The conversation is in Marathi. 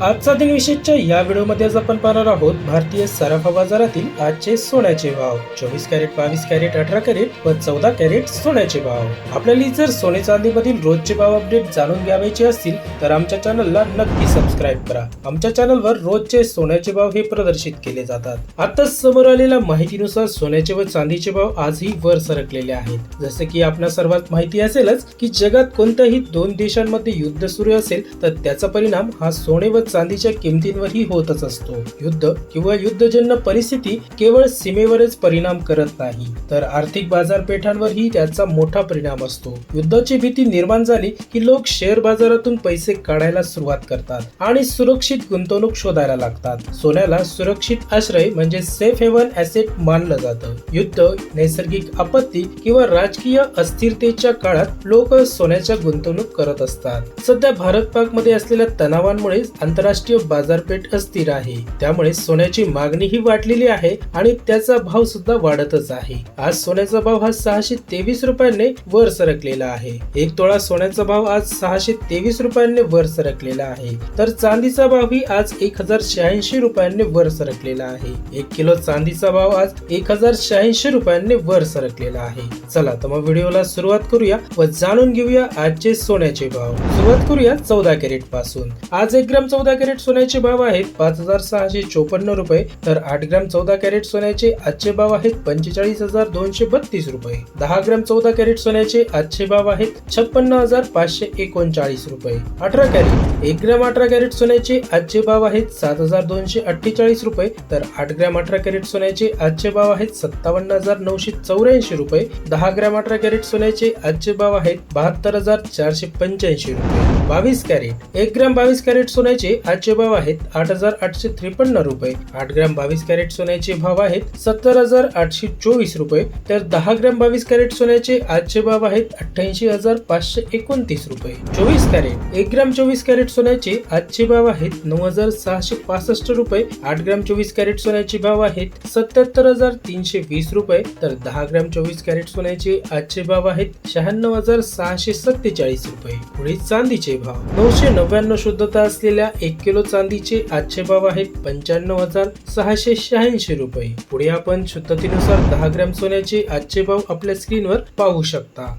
आजचा दिन विशेषच्या या व्हिडिओमध्ये आज आपण पाहणार आहोत भारतीय सराफा बाजारातील आजचे सोन्याचे भाव. चोवीस कॅरेट बावीस कॅरेट अठरा कॅरेट व चौदा कॅरेट सोन्याचे भाव. आपल्याला जर सोने चांदीमधील रोजचे भाव अपडेट जाणून घ्यावायचे असतील तर आमच्या चॅनलला नक्की सबस्क्राईब करा. आमच्या चॅनलवर रोजचे सोन्याचे भाव हे प्रदर्शित केले जातात. आता समोर आलेल्या माहितीनुसार सोन्याचे व चांदीचे भाव आजही वर सरकलेले आहेत. जसे की आपल्या सर्वात माहिती असेलच की जगात कोणत्याही दोन देशांमध्ये युद्ध सुरू असेल तर त्याचा परिणाम हा सोने व चांदीच्या किमतींवरही होतच असतो. युद्ध किंवा युद्धजन्य परिस्थिती केवळ सीमेवरच परिणाम करत नाही. तर आर्थिक बाजारपेठांवरही त्याचा मोठा परिणाम असतो. युद्धाची भीती निर्माण झाली की लोक शेअर बाजारातून पैसे काढायला सुरुवात करतात आणि सुरक्षित गुंतवणूक शोधायला लागतात. सोन्याला सुरक्षित आश्रय म्हणजे सेफ हेवन ऍसेट मानलं जातं. युद्ध नैसर्गिक आपत्ती किंवा राजकीय अस्थिरतेच्या काळात लोक सोन्याच्या गुंतवणूक करत असतात. सध्या भारत पाकमध्ये असलेल्या तणावांमुळे आंतरराष्ट्रीय बाजारपेठ अस्थिर आहे. त्यामुळे सोन्याची मागणी ही वाढलेली आहे आणि त्याचा भाव सुद्धा वाढतच आहे. आज सोन्याचा भाव हा सहाशे तेवीस रुपयांनी वर सरकलेला आहे. एक तोळा सोन्याचा भाव आज सहाशे तेवीस रुपयांनी वर सरकलेला आहे. तर चांदीचा भावही आज एक हजार शहाऐंशी रुपयांनी वर सरकलेला आहे. एक किलो चांदीचा भाव आज एक हजार शहाऐंशी रुपयांनी वर सरकलेला आहे. चला तर मग व्हिडिओला सुरुवात करूया व जाणून घेऊया आजचे सोन्याचे भाव. सुरुवात करूया चौदा कॅरेटपासून आज एक ग्राम चौदा कॅरेट सोन्याचे भाव आहेत पाच हजार सहाशे चोपन्न रुपये तर आठ ग्राम चौदा कॅरेट सोन्याचे आजचे भाव आहेत पंचेचाळीस हजार दोनशे बत्तीस रुपये. दहा ग्राम चौदा कॅरेट सोन्याचे आजचे भाव आहेत छप्पन्न हजार पाचशे एकोणचाळीस रुपये. अठरा कॅरेट एक ग्राम अठरा कॅरेट सोन्याचे आजचे भाव आहेत सात हजार दोनशे अठ्ठेचाळीस रुपये तर आठ ग्राम अठरा कॅरेट सोन्याचे आजचे भाव आहेत सत्तावन्न हजार नऊशे चौऱ्याऐंशी रुपये. दहा ग्राम अठरा कॅरेट सोन्याचे आजचे भाव आहेत बहात्तर हजार चारशे पंच्याऐंशी रुपये. बावीस कॅरेट एक ग्राम बावीस कॅरेट सोन्याचे सोन्याचे आजचे भाव आहेत आठ हजार आठशे त्रेपन्न रुपये. आठ ग्राम बावीस कॅरेट सोन्याचे भाव आहेत सत्तर हजार आठशे चोवीस रुपये. तर दहा ग्राम बावीस कॅरेट सोन्याचे आजचे भाव आहेत अठ्ठ्याऐंशी हजार पाचशे एकोणतीस रुपये. चोवीस कॅरेट एक ग्राम चोवीस कॅरेट सोन्याचे आजचे भाव आहेत नऊ हजार सहाशे पासष्ट रुपये. आठ ग्राम चोवीस कॅरेट सोन्याचे भाव आहेत सत्याहत्तर हजार तीनशे वीस रुपये. तर दहा ग्राम चोवीस कॅरेट सोन्याचे आजचे भाव आहेत शहाण्णव हजार सहाशे सत्तेचाळीस रुपये. पुढे चांदीचे भाव नऊशे नव्याण्णव शुद्धता असलेल्या एक किलो चांदीचे आजचे भाव आहेत पंच्याण्णव हजार सहाशे शहाऐंशी रुपये. पुढे आपण शुद्धतेनुसार दहा ग्रॅम सोन्याचे आजचे भाव आपल्या स्क्रीनवर पाहू शकता.